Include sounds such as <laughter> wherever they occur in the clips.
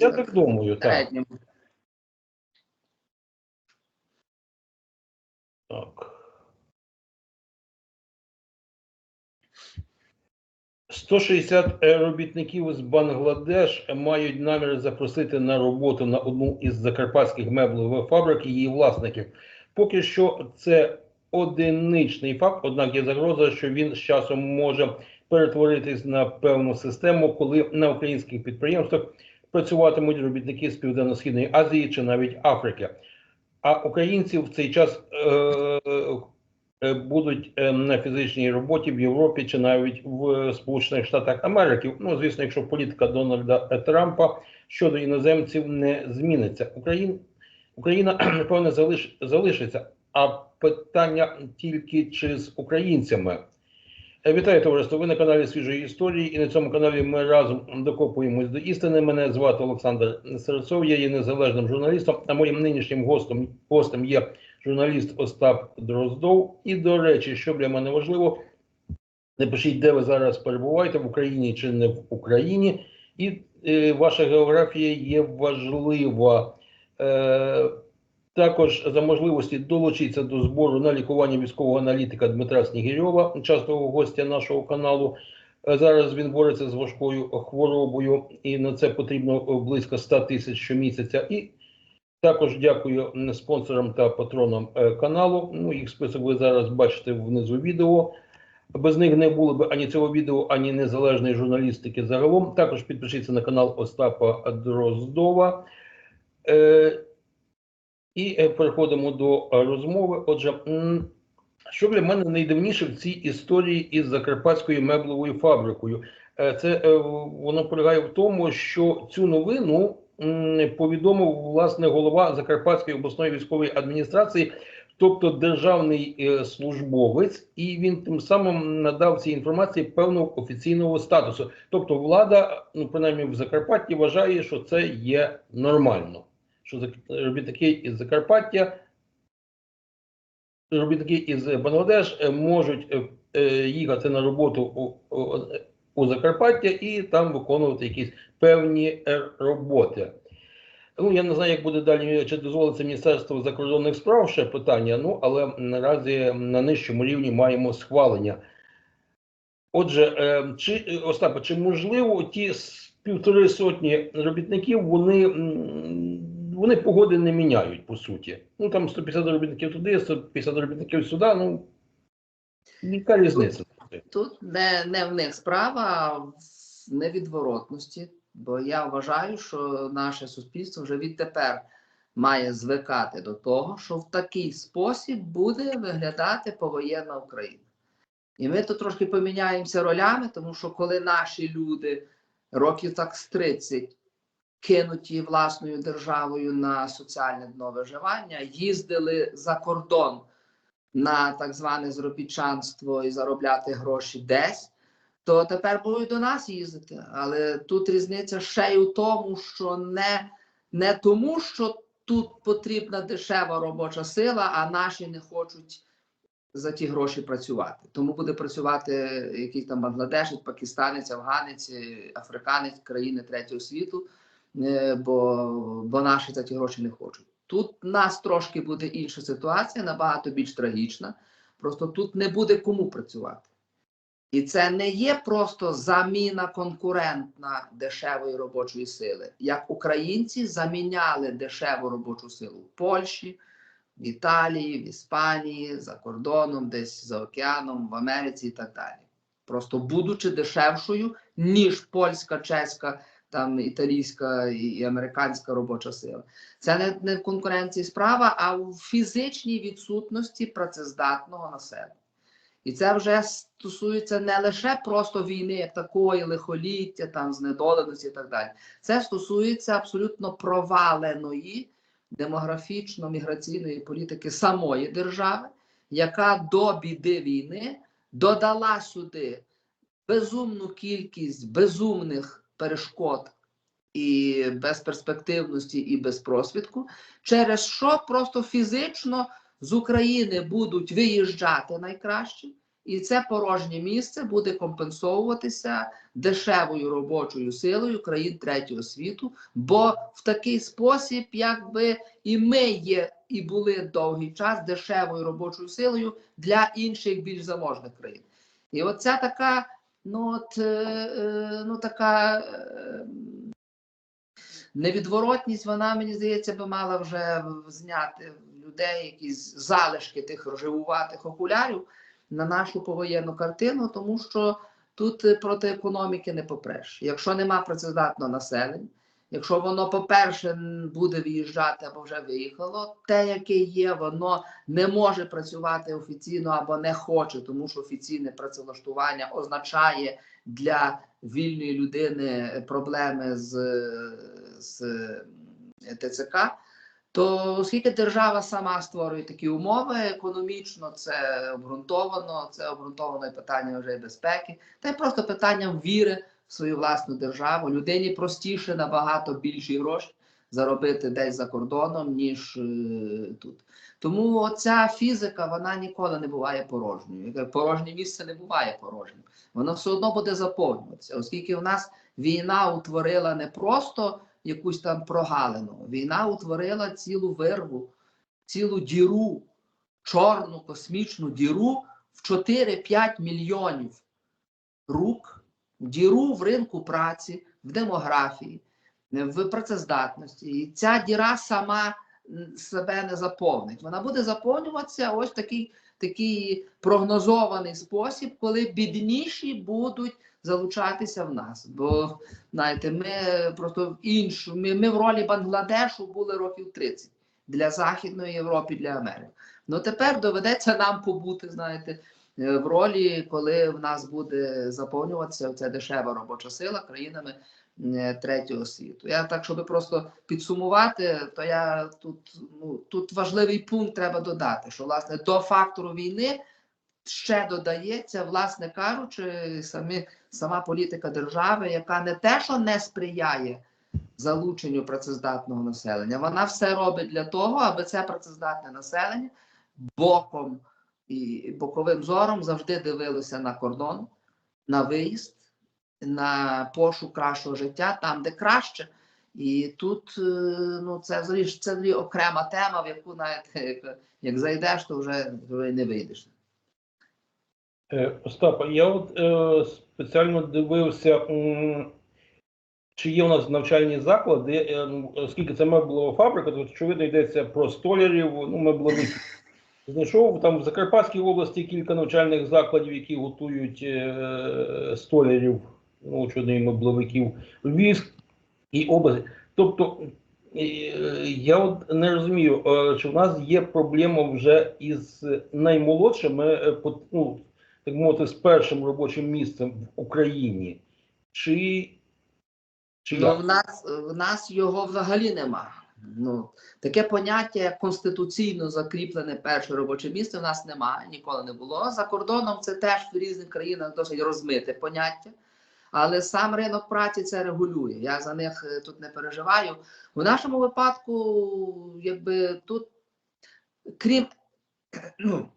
Я так так думаю, так. Так. 160 робітників з Бангладеш мають намір запросити на роботу на одну із закарпатських меблевих фабрик її власників. Поки що це одиничний факт, однак є загроза, що він з часом може перетворитись на певну систему, коли на українських підприємствах працюватимуть робітники з Південно-Східної Азії чи навіть Африки. А українці в цей час е, е, будуть е, на фізичній роботі в Європі чи навіть в Сполучених Штатах Америки. Ну, звісно, якщо політика Дональда Трампа щодо іноземців не зміниться. Україн, Україна, <clears throat> напевне, залиш, залишиться. А питання тільки чи з українцями. Е, Вітаю товариство. Ви на каналі Свіжої історії, і на цьому каналі ми разом докопуємось до істини. Мене звати Олександр Серцов. Я є незалежним журналістом. А моїм нинішнім гостем, гостем є журналіст Остап Дроздов. І до речі, що для мене важливо, напишіть, де ви зараз перебуваєте в Україні чи не в Україні, і е, ваша географія є важлива. Е, також за можливості долучитися до збору на лікування військового аналітика Дмитра Снігирьова, частого гостя нашого каналу. Е, Зараз він бореться з важкою хворобою, і на це потрібно е, близько 100 тисяч щомісяця. І також дякую спонсорам та патронам е, каналу. Ну, їх список ви зараз бачите внизу відео. Без них не було б ані цього відео, ані незалежної журналістики загалом. Також підпишіться на канал Остапа Дроздова. І е, переходимо до е, розмови. Отже, що для мене найдивніше в цій історії із закарпатською меблевою фабрикою? Е, Це воно полягає в тому, що цю новину повідомив власне голова Закарпатської обласної військової адміністрації, тобто державний службовець, і він тим самим надав цій інформації певного офіційного статусу. Тобто, влада, ну принаймні в Закарпатті, вважає, що це є нормально що робітники із Закарпаття, робітники із Бангладеш е, можуть е, е, їхати на роботу у, Закарпаття і там виконувати якісь певні роботи. Ну, я не знаю, як буде далі, чи дозволиться Міністерство закордонних справ ще питання, ну, але наразі на нижчому рівні маємо схвалення. Отже, чи Остапе, чи можливо ті півтори сотні робітників вони, вони погоди не міняють по суті? Ну там 150 робітників туди, 150 робітників сюди. Ну яка різниця? Тут не, не в них справа, а в невідворотності. Бо я вважаю, що наше суспільство вже відтепер має звикати до того, що в такий спосіб буде виглядати повоєнна Україна. І ми тут трошки поміняємося ролями, тому що коли наші люди років так з 30 кинуті власною державою на соціальне дно виживання, їздили за кордон на так зване зробітчанство і заробляти гроші десь, то тепер будуть до нас їздити. Але тут різниця ще й у тому, що не, не тому, що тут потрібна дешева робоча сила, а наші не хочуть за ті гроші працювати. Тому буде працювати якийсь там бангладешець, пакистанець, афганець, африканець, країни третього світу, бо, бо наші за ті гроші не хочуть. Тут нас трошки буде інша ситуація, набагато більш трагічна. Просто тут не буде кому працювати. І це не є просто заміна конкурентна дешевої робочої сили. Як українці заміняли дешеву робочу силу в Польщі, в Італії, в Іспанії, за кордоном, десь за океаном, в Америці і так далі. Просто будучи дешевшою, ніж польська, чеська, там італійська і, американська робоча сила. Це не, не в конкуренції справа, а у фізичній відсутності працездатного населення. І це вже стосується не лише просто війни, як такої, лихоліття, там знедоленості і так далі. Це стосується абсолютно проваленої демографічно-міграційної політики самої держави, яка до біди війни додала сюди безумну кількість безумних перешкод і безперспективності, і безпросвідку, через що просто фізично з України будуть виїжджати найкраще і це порожнє місце буде компенсовуватися дешевою робочою силою країн третього світу, бо в такий спосіб, якби і ми є і були довгий час дешевою робочою силою для інших більш заможних країн. І оця така, ну от е, е, ну така. Е, Невідворотність, вона, мені здається, би мала вже зняти людей якісь залишки тих рожевуватих окулярів на нашу повоєнну картину, тому що тут проти економіки не попреш. Якщо нема працездатного населення, якщо воно, по-перше, буде виїжджати або вже виїхало, те, яке є, воно не може працювати офіційно або не хоче, тому що офіційне працевлаштування означає для вільної людини проблеми з, з е, ТЦК. То оскільки держава сама створює такі умови, економічно це обґрунтовано, це обґрунтовано питання вже безпеки, та й просто питанням віри в свою власну державу. Людині простіше набагато більші гроші заробити десь за кордоном, ніж е, тут. Тому ця фізика вона ніколи не буває порожньою. Порожнє місце не буває порожнім. Воно все одно буде заповнюватися, оскільки у нас війна утворила не просто якусь там прогалину. Війна утворила цілу вирву, цілу діру, чорну космічну діру в 4-5 мільйонів рук, діру в ринку праці, в демографії, в працездатності. І ця діра сама себе не заповнить. Вона буде заповнюватися ось такий, такий прогнозований спосіб, коли бідніші будуть залучатися в нас. Бо знаєте, ми просто в іншу, ми, ми в ролі Бангладешу були років 30 для Західної Європи, для Америки. Ну тепер доведеться нам побути, знаєте, в ролі, коли в нас буде заповнюватися ця дешева робоча сила країнами е, третього світу. Я так, щоб просто підсумувати, то я тут, ну, тут важливий пункт треба додати, що власне до фактору війни ще додається, власне кажучи, самі, сама політика держави, яка не те, що не сприяє залученню працездатного населення, вона все робить для того, аби це працездатне населення боком і боковим зором завжди дивилося на кордон, на виїзд, на пошук кращого життя, там, де краще. І тут е, ну, це взагалі це взагалі окрема тема, в яку навіть <laughs> як, як зайдеш, то вже, не вийдеш. Е, Остапа, я от е, спеціально дивився, чи є у нас навчальні заклади, е, оскільки це меблова фабрика, то очевидно йдеться про столярів, ну, мебловиків. Знайшов там в Закарпатській області кілька навчальних закладів, які готують е, столярів, ну, очевидно, і мебловиків в Львівській області. Тобто, е, я от не розумію, е, чи в нас є проблема вже із наймолодшими, е, пот- ну, так мовити, з першим робочим місцем в Україні, чи, чи Ну, в нас в нас його взагалі нема. Ну таке поняття, конституційно закріплене перше робоче місце, в нас немає, ніколи не було. За кордоном це теж в різних країнах досить розмите поняття. Але сам ринок праці це регулює. Я за них е, тут не переживаю. У нашому випадку, якби тут, крім <clears throat> ну,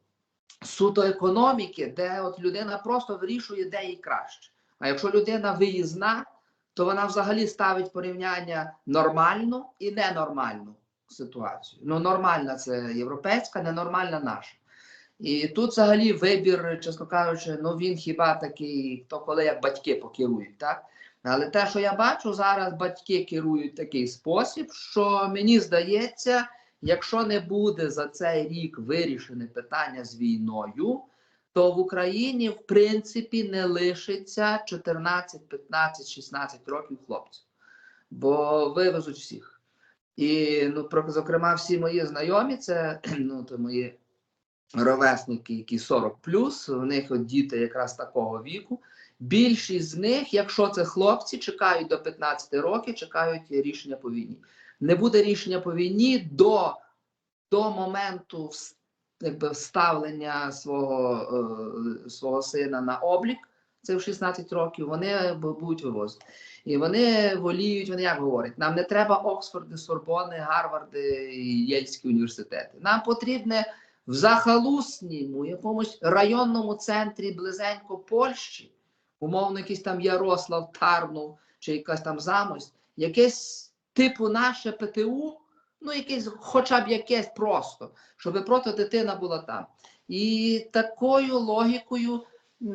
суто економіки, де от людина просто вирішує, де їй краще. А якщо людина виїзна, то вона взагалі ставить порівняння нормальну і ненормальну ситуацію. Ну, нормальна це європейська, ненормальна наша. І тут взагалі вибір, чесно кажучи, ну він хіба такий, то коли як батьки покерують, так? Але те, що я бачу, зараз батьки керують такий спосіб, що мені здається, якщо не буде за цей рік вирішене питання з війною, то в Україні в принципі не лишиться 14, 15, 16 років хлопців, бо вивезуть всіх. І ну, про, зокрема, всі мої знайомі, це <clears throat> ну, то мої ровесники, які 40 у них діти якраз такого віку. Більшість з них, якщо це хлопці, чекають до 15 років, чекають рішення по війні. Не буде рішення по війні до, до моменту якби, вставлення свого, е, свого сина на облік. Це в 16 років, вони бу- будуть вивозити. І вони воліють, вони як говорять, нам не треба Оксфорди, Сорбони, Гарварди і Єльські університети. Нам потрібне в захалусному якомусь районному центрі близенько Польщі, умовно, якийсь там Ярослав Тарнов чи якась там замость, якесь типу наше ПТУ, ну якесь, хоча б якесь просто, щоб просто дитина була там. І такою логікою,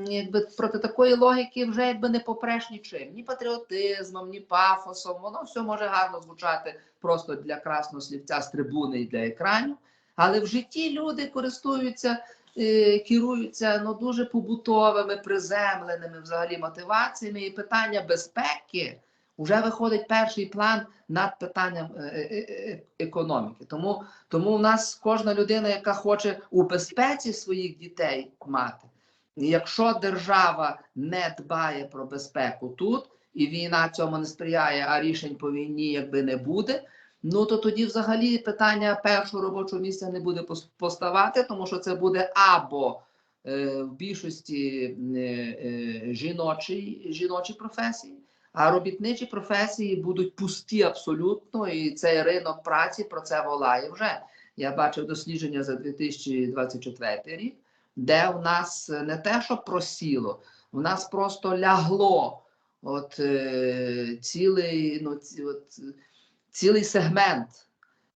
якби проти такої логіки вже якби не попреш нічим, ні патріотизмом, ні пафосом. Воно все може гарно звучати просто для красного слівця з трибуни і для екранів. Але в житті люди користуються, е, керуються ну, дуже побутовими, приземленими взагалі мотиваціями. І питання безпеки вже виходить перший план над питанням е, е, е, економіки. Тому, тому в нас кожна людина, яка хоче у безпеці своїх дітей мати, якщо держава не дбає про безпеку тут, і війна цьому не сприяє, а рішень по війні якби не буде. Ну то тоді взагалі питання першого робочого місця не буде пос- поставати, тому що це буде або е, в більшості е, е, жіночі, жіночі професії, а робітничі професії будуть пусті абсолютно, і цей ринок праці про це волає вже. Я бачив дослідження за 2024 рік, де у нас не те, що просіло, у нас просто лягло от, е, цілий, ну, ці, от, цілий сегмент,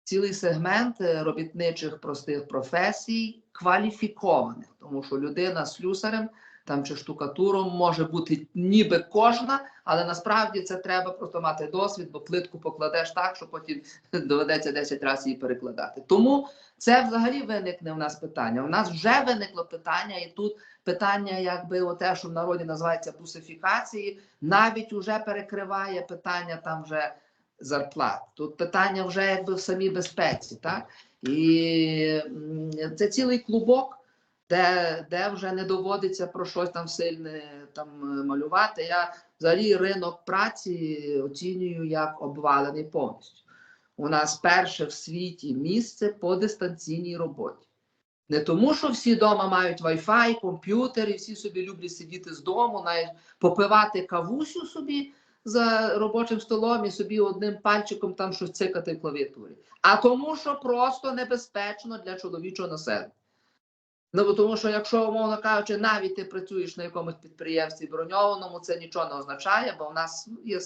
цілий сегмент е, робітничих простих професій кваліфікованих, тому що людина з слюсарем там чи штукатуром може бути ніби кожна, але насправді це треба просто мати досвід, бо плитку покладеш так, що потім <laughs> доведеться 10 разів її перекладати. Тому це взагалі виникне в нас питання. У нас вже виникло питання, і тут питання, якби те, що в народі називається бусифікації, навіть уже перекриває питання там вже зарплат. Тут питання вже якби в самій безпеці, так? І це цілий клубок, де, де вже не доводиться про щось там сильне там е, малювати. Я взагалі ринок праці оцінюю як обвалений повністю. У нас перше в світі місце по дистанційній роботі. Не тому, що всі вдома мають Wi-Fi, комп'ютер, і всі собі люблять сидіти з дому, навіть попивати кавусю собі за робочим столом і собі одним пальчиком там щось цикати в клавіатурі. А тому, що просто небезпечно для чоловічого населення. Ну, тому що, якщо, умовно кажучи, навіть ти працюєш на якомусь підприємстві броньованому, це нічого не означає, бо в нас є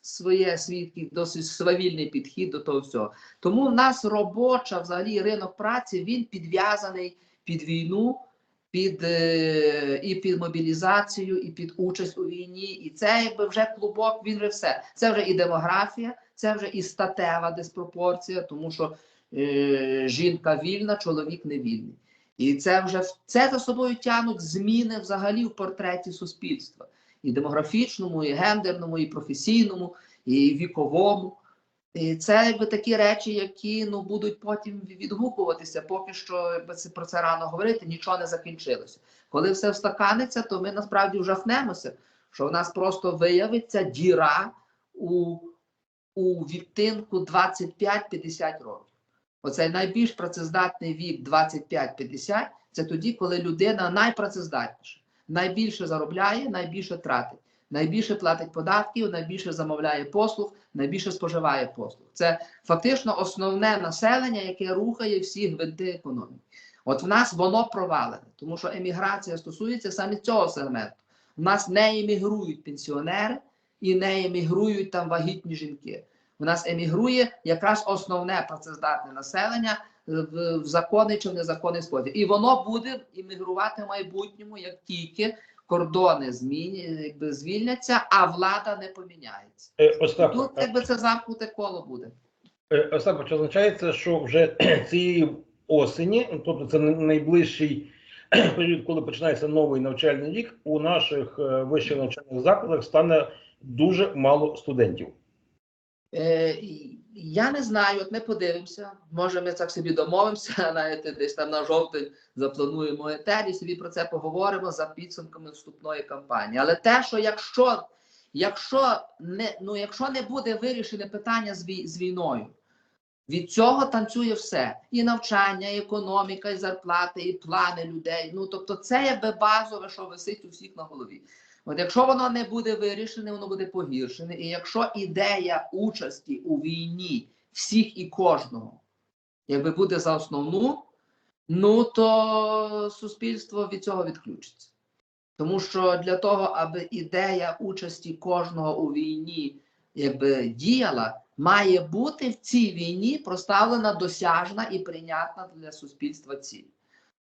своє свій такий досить свавільний підхід до того всього. Тому в нас робоча, взагалі, ринок праці він підв'язаний під війну, під е, і під мобілізацію, і під участь у війні. І це якби вже клубок, він вже все. Це вже і демографія, це вже і статева диспропорція, тому що е, жінка вільна, чоловік не вільний. І це вже це за собою тягнуть зміни взагалі в портреті суспільства. І демографічному, і гендерному, і професійному, і віковому. І це якби такі речі, які ну будуть потім відгукуватися. Поки що якби про це рано говорити, нічого не закінчилося. Коли все встаканиться, то ми насправді вжахнемося, що в нас просто виявиться діра у, у відтинку 25-50 років. Оцей найбільш працездатний вік 25-50 це тоді, коли людина найпрацездатніша, найбільше заробляє, найбільше тратить, найбільше платить податків, найбільше замовляє послуг, найбільше споживає послуг. Це фактично основне населення, яке рухає всі гвинти економіки. От в нас воно провалене, тому що еміграція стосується саме цього сегменту. У нас не емігрують пенсіонери і не емігрують там вагітні жінки. У нас емігрує якраз основне працездатне населення в, в законний чи в незаконний спосіб. І воно буде іммігрувати в майбутньому, як тільки кордони зміні, якби звільняться, а влада не поміняється. Е, Остап, Тут якби це замкнуте коло буде. Е, Остап, чи означає це, що вже <clears throat> цієї осені, тобто це найближчий <clears throat> період, коли починається новий навчальний рік, у наших е, вищих навчальних закладах стане дуже мало студентів. Е, я не знаю, от ми подивимося. Може, ми так собі домовимося, <laughs> навіть десь там на жовтень заплануємо етер собі про це поговоримо за підсумками вступної кампанії. Але те, що якщо, якщо не ну, якщо не буде вирішене питання з, з війною, від цього танцює все: і навчання, і економіка, і зарплати, і плани людей. Ну тобто, це якби базове, що висить у всіх на голові. От якщо воно не буде вирішене, воно буде погіршене. І якщо ідея участі у війні всіх і кожного, якби буде за основну, ну то суспільство від цього відключиться. Тому що для того, аби ідея участі кожного у війні якби діяла, має бути в цій війні проставлена досяжна і прийнятна для суспільства ціль.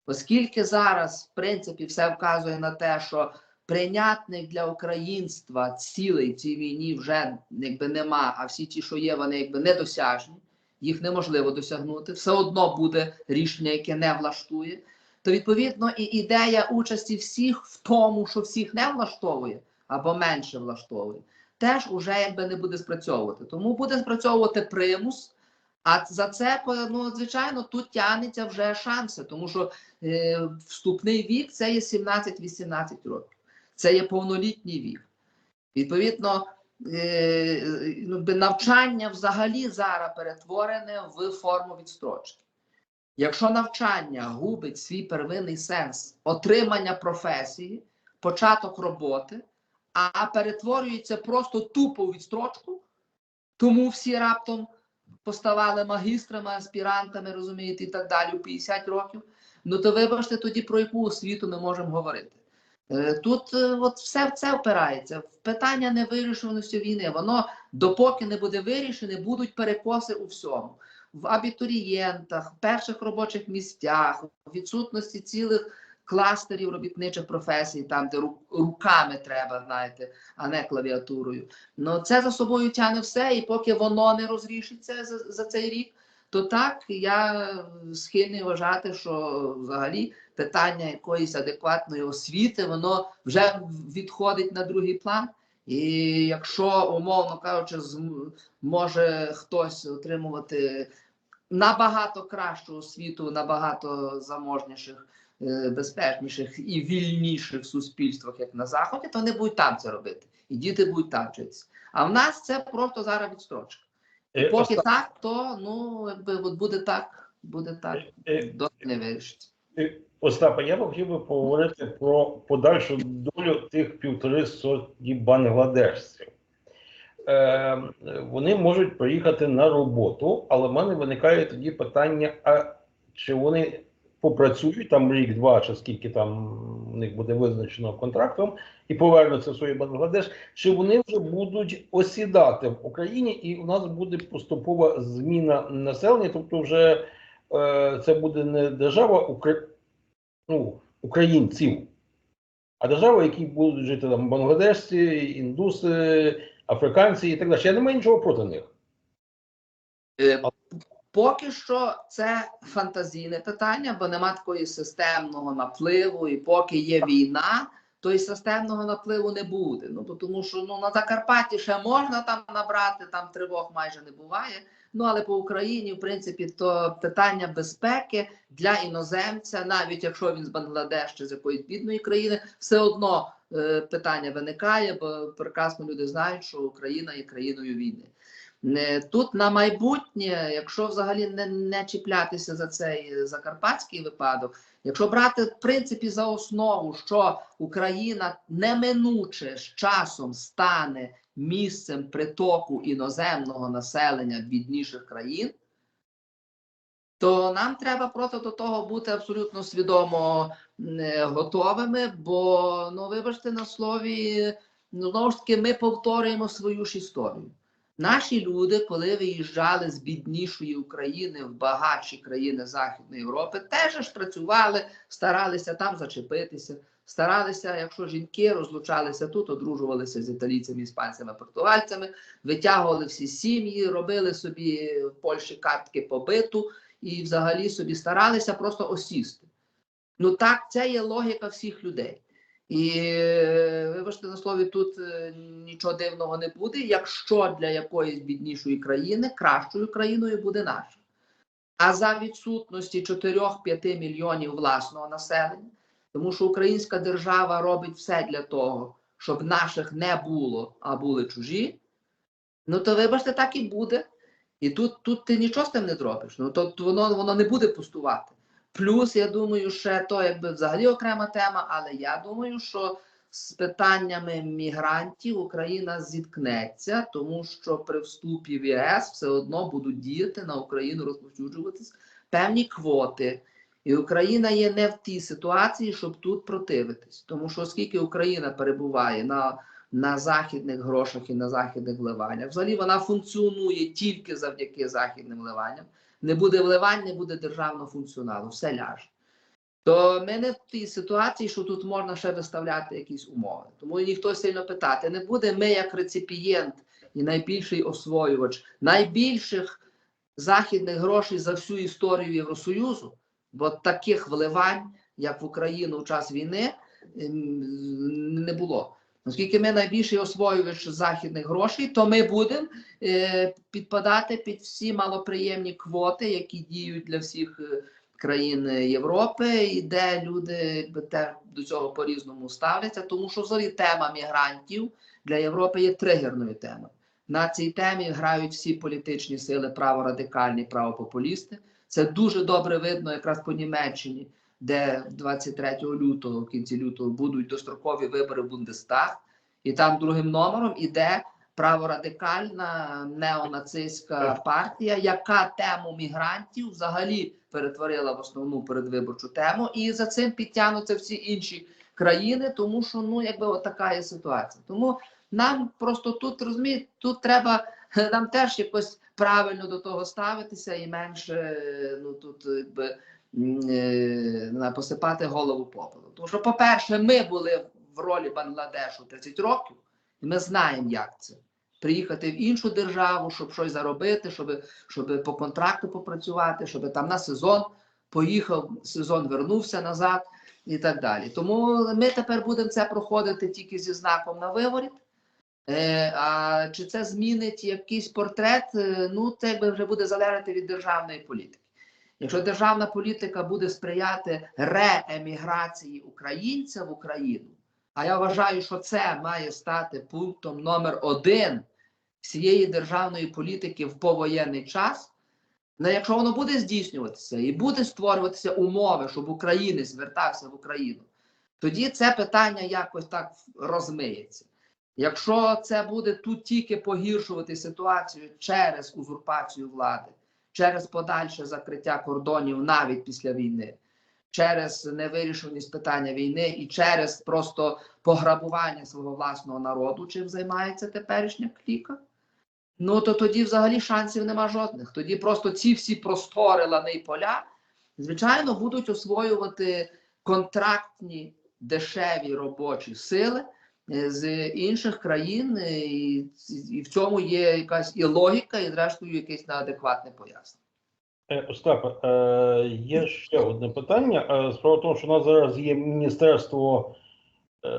Оскільки зараз, в принципі, все вказує на те, що прийнятних для українства цілей в цій війні вже якби нема, а всі ті, що є, вони якби недосяжні, їх неможливо досягнути. Все одно буде рішення, яке не влаштує. То відповідно і ідея участі всіх в тому, що всіх не влаштовує або менше влаштовує, теж уже якби не буде спрацьовувати. Тому буде спрацьовувати примус. А за це ну, звичайно тут тягнеться вже шанси, тому що е, вступний вік це є 17-18 років, це є повнолітній вік. Відповідно, е, ну, навчання взагалі зараз перетворене в форму відстрочки. Якщо навчання губить свій первинний сенс отримання професії, початок роботи, а перетворюється просто тупо у відстрочку, тому всі раптом поставали магістрами, аспірантами, розумієте, і так далі у 50 років. Ну то вибачте, тоді про яку освіту ми можемо говорити. Е, Тут е, от все в це впирається. В питання невирішуваності війни. Воно допоки не буде вирішене, будуть перекоси у всьому. В абітурієнтах, в перших робочих місцях, в відсутності цілих кластерів робітничих професій, там де ру- руками треба, знаєте, а не клавіатурою. Ну це за собою тягне все, і поки воно не розрішиться за, за цей рік, то так я схильний вважати, що взагалі питання якоїсь адекватної освіти, воно вже відходить на другий план. І якщо, умовно кажучи, може хтось отримувати набагато кращу освіту, набагато заможніших, е, безпечніших і вільніших суспільствах, як на Заході, то вони будуть там це робити. І діти будуть там вчитися. А в нас це просто зараз відстрочка. І Е, поки так, то ну якби от буде так, буде так, е, доки не вирішиться. Остапа, я б хотів би поговорити про подальшу долю тих півтори сотні бангладешців. Е, вони можуть приїхати на роботу, але в мене виникає тоді питання: а чи вони попрацюють там рік-два, чи скільки там у них буде визначено контрактом, і повернуться в свій Бангладеш, чи вони вже будуть осідати в Україні, і у нас буде поступова зміна населення, тобто вже це буде не держава Укра... ну, українців, а держава, які будуть жити там бангладешці, індуси, африканці і так далі. Я не маю нічого проти них. Е, Поки що це фантазійне питання, бо нема такої системного напливу, і поки є війна, то і системного напливу не буде. Ну то тому, що ну на Закарпатті ще можна там набрати, там тривог майже не буває. Ну але по Україні, в принципі, то питання безпеки для іноземця, навіть якщо він з Бангладеш чи з якоїсь бідної країни, все одно е, питання виникає, бо прекрасно люди знають, що Україна є країною війни. Не- Тут на майбутнє, якщо взагалі не, не чіплятися за цей закарпатський випадок, якщо брати в принципі за основу, що Україна неминуче з часом стане місцем притоку іноземного населення бідніших країн, то нам треба просто до того бути абсолютно свідомо е, готовими, бо ну вибачте на слові, ну знову ж таки, ми повторюємо свою ж історію. Наші люди, коли виїжджали з біднішої України в багатші країни Західної Європи, теж ж працювали, старалися там зачепитися, старалися, якщо жінки розлучалися тут, одружувалися з італійцями, іспанцями, португальцями, витягували всі сім'ї, робили собі в Польщі картки побиту і взагалі собі старалися просто осісти. Ну так, це є логіка всіх людей. І вибачте на слові, тут е, нічого дивного не буде, якщо для якоїсь біднішої країни кращою країною буде наша. А за відсутності 4-5 мільйонів власного населення, тому що українська держава робить все для того, щоб наших не було, а були чужі, ну то вибачте, так і буде. І тут, тут ти нічого з тим не зробиш. Ну то воно, воно не буде пустувати. Плюс, я думаю, ще то якби взагалі окрема тема, але я думаю, що з питаннями мігрантів Україна зіткнеться, тому що при вступі в ЄС все одно будуть діяти на Україну, розповсюджуватись певні квоти. І Україна є не в тій ситуації, щоб тут противитись. Тому що оскільки Україна перебуває на, на західних грошах і на західних вливаннях, взагалі вона функціонує тільки завдяки західним вливанням. Не буде вливань, не буде державного функціоналу, все ляже. То ми не в тій ситуації, що тут можна ще виставляти якісь умови. Тому ніхто сильно питати не буде. Ми, як реципієнт і найбільший освоювач найбільших західних грошей за всю історію Євросоюзу, бо таких вливань, як в Україну в час війни, ем, не було. Оскільки ми найбільший освоювач західних грошей, то ми будемо е, підпадати під всі малоприємні квоти, які діють для всіх е, країн Європи, і де люди до цього по-різному ставляться, тому що взагалі тема мігрантів для Європи є тригерною темою. На цій темі грають всі політичні сили праворадикальні, правопопулісти. Це дуже добре видно якраз по Німеччині, де 23 лютого, в кінці лютого, будуть дострокові вибори в Бундестаг, і там другим номером іде праворадикальна неонацистська партія, яка тему мігрантів взагалі перетворила в основну передвиборчу тему, і за цим підтягнуться всі інші країни, тому що ну якби от така є ситуація. Тому нам просто тут розумієте, тут треба <laughs> нам теж якось правильно до того ставитися і менше е, ну тут якби е, посипати голову попелом. Тому що, по-перше, ми були в ролі Бангладешу 30 років, і ми знаємо, як це. Приїхати в іншу державу, щоб щось заробити, щоб, щоб по контракту попрацювати, щоб там на сезон поїхав, сезон вернувся назад і так далі. Тому ми тепер будемо це проходити тільки зі знаком на виворіт. Е, а чи це змінить якийсь портрет? Е, Ну, це вже буде залежати від державної політики. Якщо державна політика буде сприяти рееміграції українця в Україну, а я вважаю, що це має стати пунктом номер один всієї державної політики в повоєнний час. Ну, якщо воно буде здійснюватися і буде створюватися умови, щоб українець звертався в Україну, тоді це питання якось так розмиється. Якщо це буде тут тільки погіршувати ситуацію через узурпацію влади, через подальше закриття кордонів навіть після війни, через невирішеність питання війни і через просто пограбування свого власного народу, чим займається теперішня кліка, ну то тоді взагалі шансів нема жодних. Тоді просто ці всі простори лани й поля, звичайно, будуть освоювати контрактні дешеві робочі сили з інших країн, е, і, і в цьому є якась і логіка, і зрештою якесь неадекватне пояснення. Остап, е, є ще одне питання. Е, Справа в тому, що у нас зараз є Міністерство е,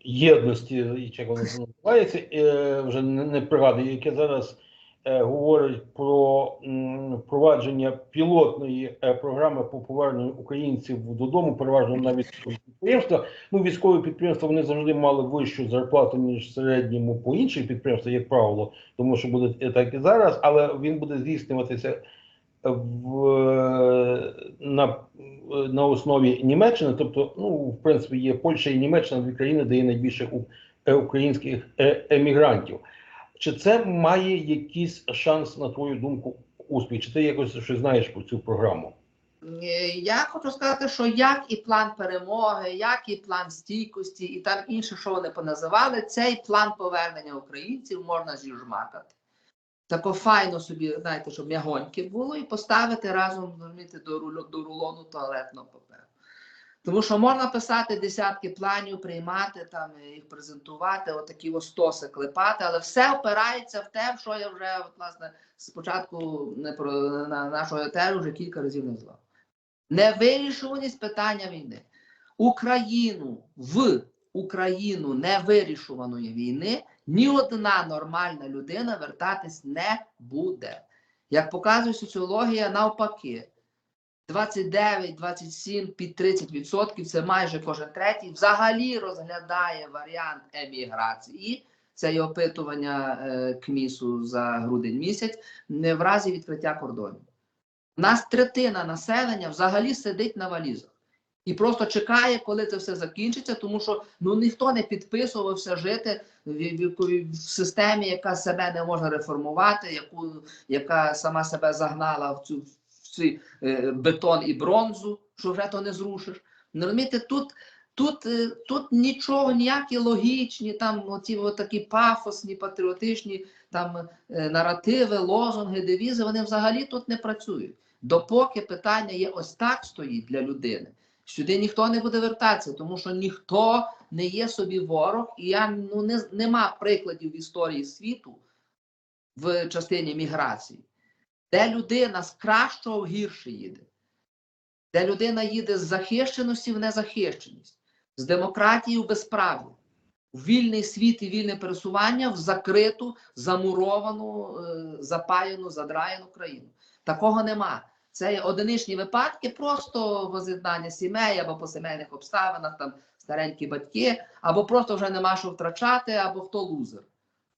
єдності, як воно <laughs> називається, е, вже не, пригадую, яке зараз е, говорить про впровадження пілотної е, програми по поверненню українців додому, переважно на військові підприємства. Ну, військові підприємства вони завжди мали вищу зарплату ніж середньому по інших підприємствах, як правило, тому що буде так і зараз, але він буде здійснюватися в, на, на основі Німеччини, тобто, ну, в принципі, є Польща і Німеччина дві країни, де є найбільше е, українських е, емігрантів. Чи це має якийсь шанс, на твою думку, успіх? Чи ти якось щось знаєш про цю програму? Е, Я хочу сказати, що як і план перемоги, як і план стійкості, і там інше, що вони поназивали, цей план повернення українців можна зіжмакати. Тако файно собі, знаєте, щоб м'ягоньке було, і поставити разом розумієте, до рулону туалетного паперу. Тому що можна писати десятки планів, приймати там, е, їх презентувати, отакі ось стоси клепати, але все опирається в те, що я вже от, власне спочатку не про на нашого етеру вже кілька разів назвав. Невирішуваність питання війни. Україну в Україну невирішуваної війни ні одна нормальна людина вертатись не буде. Як показує соціологія, навпаки, 29, 27, під 30% це майже кожен третій взагалі розглядає варіант еміграції. Це є опитування е, КМІСу за грудень місяць, не в разі відкриття кордонів. У нас третина населення взагалі сидить на валізах і просто чекає, коли це все закінчиться, тому що ну ніхто не підписувався жити в, в, в системі, яка себе не може реформувати, яку яка сама себе загнала в цю в е, бетон і бронзу, що вже то не зрушиш. Ну, розумієте, тут, тут, е, тут нічого, ніякі логічні, там оці такі пафосні, патріотичні там е, наративи, лозунги, девізи, вони взагалі тут не працюють. Допоки питання є ось так стоїть для людини, сюди ніхто не буде вертатися, тому що ніхто не є собі ворог, і я ну не нема прикладів в історії світу в частині міграції, де людина з кращого в гірше їде, де людина їде з захищеності в незахищеність, з демократії в безправ'я, в вільний світ і вільне пересування в закриту, замуровану, е, запаяну, задраєну країну. Такого нема. Це одиничні випадки, просто воз'єднання сімей або по сімейних обставинах, там старенькі батьки, або просто вже нема що втрачати, або хто лузер.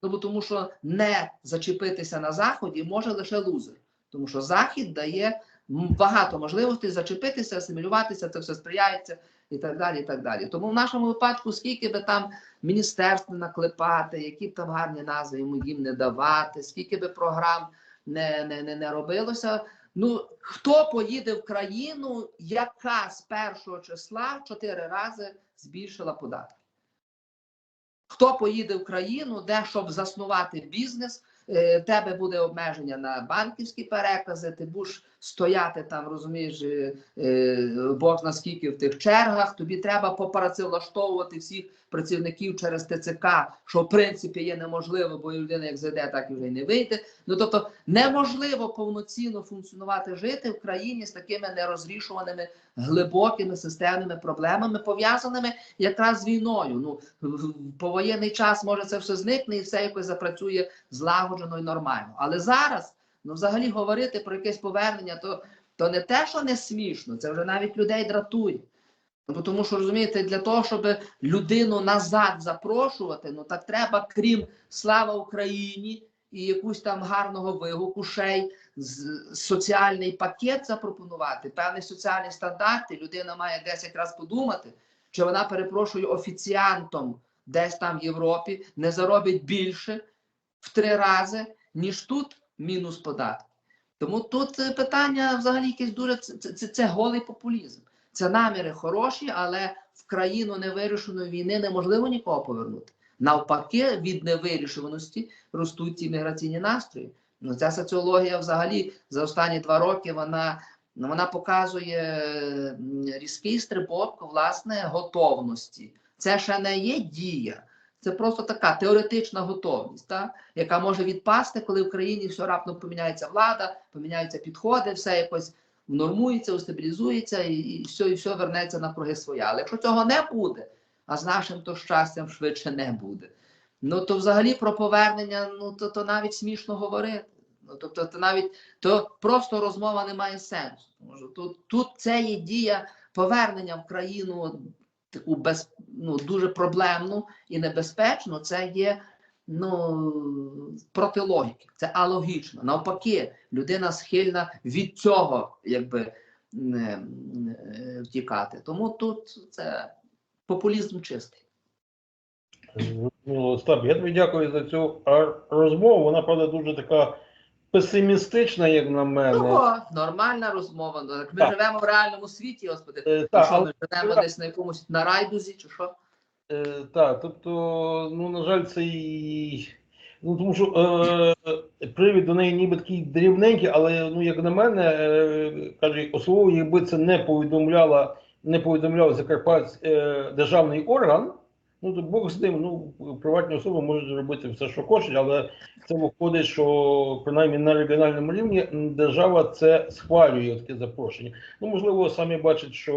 Тому, тому що не зачепитися на заході може лише лузер, тому що захід дає багато можливостей зачепитися, асимілюватися, це все сприяється і так далі. і так далі. Тому в нашому випадку, скільки би там міністерств наклепати, які б там гарні назви їм не давати, скільки би програм не, не, не, не робилося. Ну, хто поїде в країну, яка з першого числа чотири рази збільшила податки? Хто поїде в країну, де щоб заснувати бізнес, е, тебе буде обмеження на банківські перекази, ти будеш стояти там, розумієш, е, е, Бог наскільки в тих чергах, тобі треба попрацевлаштовувати всіх працівників через ТЦК, що в принципі є неможливо, бо людина як зайде, так і вже й не вийде. Ну тобто неможливо повноцінно функціонувати, жити в країні з такими нерозрішуваними глибокими системними проблемами, пов'язаними якраз з війною. Ну повоєнний час може це все зникне і все якось запрацює злагоджено і нормально. Але зараз, ну взагалі, говорити про якесь повернення, то, то не те, що не смішно, це вже навіть людей дратує. Ну, тому що розумієте, для того, щоб людину назад запрошувати, ну так треба, крім слава Україні і якусь там гарного вигуку, ще й соціальний пакет запропонувати, певні соціальні стандарти. Людина має 10 разів подумати, чи вона перепрошую офіціантом десь там в Європі не заробить більше в три рази, ніж тут мінус податки. Тому тут е, питання взагалі якесь дуже це, це, це, голий популізм. Це наміри хороші, але в країну невирішеної війни неможливо нікого повернути. Навпаки, від невирішуваності ростуть ці міграційні настрої. Ну, ця соціологія взагалі за останні два роки вона, вона показує різкий стрибок власне готовності. Це ще не є дія, це просто така теоретична готовність, та, яка може відпасти, коли в країні все раптом поміняється влада, поміняються підходи, все якось нормується, стабілізується і, і все, і все вернеться на круги своя. Але якщо цього не буде, а з нашим то щастям швидше не буде. Ну то взагалі про повернення, ну то, то навіть смішно говорити. Ну тобто, то навіть то просто розмова не має сенсу. Тому що тут, тут це є дія повернення в країну таку без ну дуже проблемну і небезпечну. Це є ну проти логіки. Це алогічно. Навпаки, людина схильна від цього, якби не, не, втікати. Тому тут це популізм чистий. Ну, Остап, я тобі дякую за цю розмову. Вона, правда, дуже така песимістична, як на мене. Ну, нормальна розмова. Ну, так Ми Так. живемо в реальному світі, господи. Е, Ну, та, що, але- ми живемо десь на якомусь на райдузі, чи що? Е, так, тобто, ну, на жаль, це і. Ну, тому що е, привід до неї ніби такий дрібненький, але ну, як на мене, е, каже, особливо, якби це не повідомляла, не повідомляв Закарпатський е, державний орган, ну то Бог з ним, ну, приватні особи можуть робити все, що хочуть, але це виходить, що принаймні на регіональному рівні держава це схвалює таке запрошення. Ну, можливо, самі бачать, що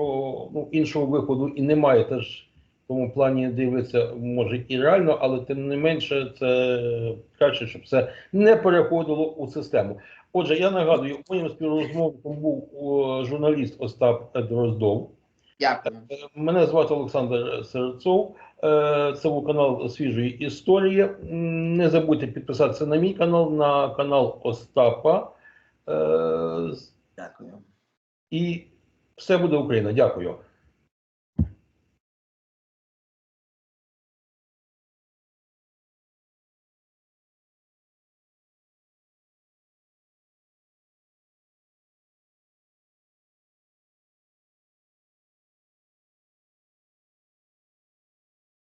ну, іншого виходу і немає теж в тому плані дивиться, може і реально, але тим не менше, це краще, щоб це не переходило у систему. Отже, я нагадую, моїм співрозмовником був журналіст Остап Дроздов. Дякую. Е, Мене звати Олександр Серцов. Це був канал Свіжої історії. Не забудьте підписатися на мій канал, на канал Остапа. Е, Дякую. І все буде Україна. Дякую.